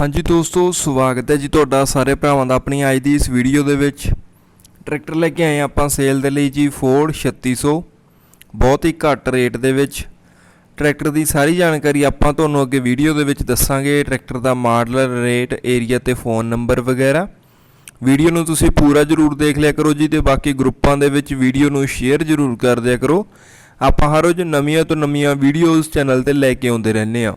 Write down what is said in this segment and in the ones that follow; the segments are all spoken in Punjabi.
ਹਾਂਜੀ ਦੋਸਤੋ, ਸਵਾਗਤ ਹੈ ਜੀ ਤੁਹਾਡਾ ਸਾਰੇ ਭਰਾਵਾਂ ਦਾ ਆਪਣੀ ਅੱਜ ਦੀ ਇਸ ਵੀਡੀਓ ਦੇ ਵਿੱਚ। ਟਰੈਕਟਰ ਲੈ ਕੇ ਆਏ ਹਾਂ ਆਪਾਂ ਸੇਲ ਦੇ ਲਈ ਜੀ ਫੋਰਡ 3600 ਬਹੁਤ ਹੀ ਘੱਟ ਰੇਟ ਦੇ ਵਿੱਚ। ਟਰੈਕਟਰ ਦੀ ਸਾਰੀ ਜਾਣਕਾਰੀ ਆਪਾਂ ਤੁਹਾਨੂੰ ਅੱਗੇ ਵੀਡੀਓ ਦੇ ਵਿੱਚ ਦੱਸਾਂਗੇ। ਟਰੈਕਟਰ ਦਾ ਮਾਡਲ, ਰੇਟ, ਏਰੀਆ ਤੇ ਫੋਨ ਨੰਬਰ ਵਗੈਰਾ। ਵੀਡੀਓ ਨੂੰ ਤੁਸੀਂ ਪੂਰਾ ਜ਼ਰੂਰ ਦੇਖ ਲਿਆ ਕਰੋ ਜੀ ਤੇ ਬਾਕੀ ਗਰੁੱਪਾਂ ਦੇ ਵਿੱਚ ਵੀਡੀਓ ਨੂੰ ਸ਼ੇਅਰ ਜ਼ਰੂਰ ਕਰ ਦਿਆ ਕਰੋ। ਆਪਾਂ ਹਰ ਰੋਜ਼ ਨਵੀਆਂ ਤੋਂ ਨਵੀਆਂ ਵੀਡੀਓਜ਼ ਚੈਨਲ ਤੇ ਲੈ ਕੇ ਆਉਂਦੇ ਰਹਿੰਦੇ ਆ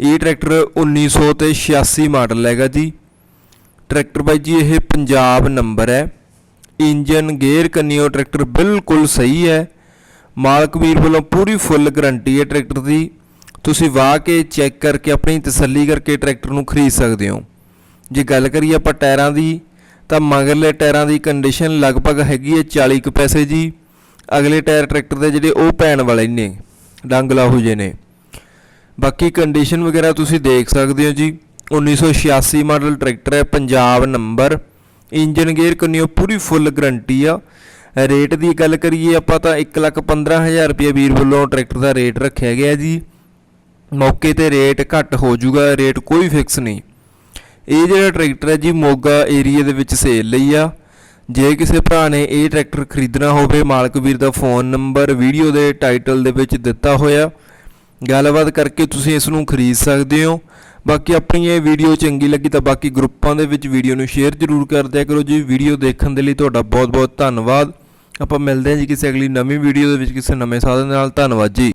ਇਹ ਟਰੈਕਟਰ 1900 ਤੇ 86 ਮਾਡਲ ਹੈਗਾ ਜੀ। ਟਰੈਕਟਰ ਬਾਈ ਜੀ, ਇਹ ਪੰਜਾਬ ਨੰਬਰ ਹੈ। ਇੰਜਨ, ਗੇਅਰ ਕੰਨਿਓ ਟਰੈਕਟਰ ਬਿਲਕੁਲ ਸਹੀ ਹੈ। ਮਾਲਕ ਵੀਰ ਵੱਲੋਂ ਪੂਰੀ ਫੁੱਲ ਗਾਰੰਟੀ ਹੈ ਟਰੈਕਟਰ ਦੀ। ਤੁਸੀਂ ਵਾਹ ਕੇ ਚੈੱਕ ਕਰਕੇ ਆਪਣੀ ਤਸੱਲੀ ਕਰਕੇ ਟਰੈਕਟਰ ਨੂੰ ਖਰੀਦ ਸਕਦੇ ਹੋ। ਜੇ ਗੱਲ ਕਰੀਏ ਆਪਾਂ ਟਾਇਰਾਂ ਦੀ, ਤਾਂ ਮਗਰਲੇ ਟਾਇਰਾਂ ਦੀ ਕੰਡੀਸ਼ਨ ਲਗਭਗ ਹੈਗੀ ਹੈ 40 ਕੁ ਪੈਸੇ ਜੀ। ਅਗਲੇ ਟਾਇਰ ਟਰੈਕਟਰ ਦੇ ਜਿਹੜੇ ਉਹ ਪੈਣ ਵਾਲੇ ਨੇ ਡੰਗ ਲਾਹੂ ਜੇ ਨੇ। ਬਾਕੀ ਕੰਡੀਸ਼ਨ ਵਗੈਰਾ ਤੁਸੀਂ ਦੇਖ ਸਕਦੇ ਹੋ ਜੀ। 1986 ਮਾਡਲ ਟਰੈਕਟਰ ਹੈ, ਪੰਜਾਬ ਨੰਬਰ ਇੰਜਨ ਗੇਅਰ ਕੰਨਿਓ ਪੂਰੀ ਫੁੱਲ ਗਰੰਟੀ ਆ। ਰੇਟ ਦੀ ਗੱਲ ਕਰੀਏ ਆਪਾਂ ਤਾਂ 115000 ਰੁਪਏ ਵੀਰ ਵੱਲੋਂ ਟਰੈਕਟਰ ਦਾ ਰੇਟ ਰੱਖਿਆ ਗਿਆ ਜੀ। ਮੌਕੇ ਤੇ ਰੇਟ ਘੱਟ ਹੋ ਜਾਊਗਾ ਰੇਟ ਕੋਈ ਫਿਕਸ ਨਹੀਂ। ਇਹ ਜਿਹੜਾ ਟਰੈਕਟਰ ਹੈ ਜੀ, ਮੋਗਾ ਏਰੀਆ ਦੇ ਵਿੱਚ ਸੇਲ ਲਈ ਆ। ਜੇ ਕਿਸੇ ਭਰਾ ਨੇ ਇਹ ਟਰੈਕਟਰ ਖਰੀਦਣਾ ਹੋਵੇ, ਮਾਲਕ ਵੀਰ ਦਾ ਫੋਨ ਨੰਬਰ ਵੀਡੀਓ ਦੇ ਟਾਈਟਲ ਦੇ ਵਿੱਚ ਦਿੱਤਾ ਹੋਇਆ। ਗੱਲਬਾਤ ਕਰਕੇ ਤੁਸੀਂ ਇਸ ਨੂੰ ਖਰੀਦ ਸਕਦੇ ਹੋ। ਬਾਕੀ ਆਪਣੀ ਇਹ ਵੀਡੀਓ ਚੰਗੀ ਲੱਗੀ ਤਾਂ ਬਾਕੀ ਗਰੁੱਪਾਂ ਦੇ ਵਿੱਚ ਵੀਡੀਓ ਨੂੰ ਸ਼ੇਅਰ ਜ਼ਰੂਰ ਕਰ ਦਿਆ ਕਰੋ ਜੀ। ਵੀਡੀਓ ਦੇਖਣ ਦੇ ਲਈ ਤੁਹਾਡਾ ਬਹੁਤ ਬਹੁਤ ਧੰਨਵਾਦ। ਆਪਾਂ ਮਿਲਦੇ ਹਾਂ ਜੀ ਕਿਸੇ ਅਗਲੀ ਨਵੀਂ ਵੀਡੀਓ ਦੇ ਵਿੱਚ ਕਿਸੇ ਨਵੇਂ ਸਾਧਨ ਨਾਲ। ਧੰਨਵਾਦ ਜੀ।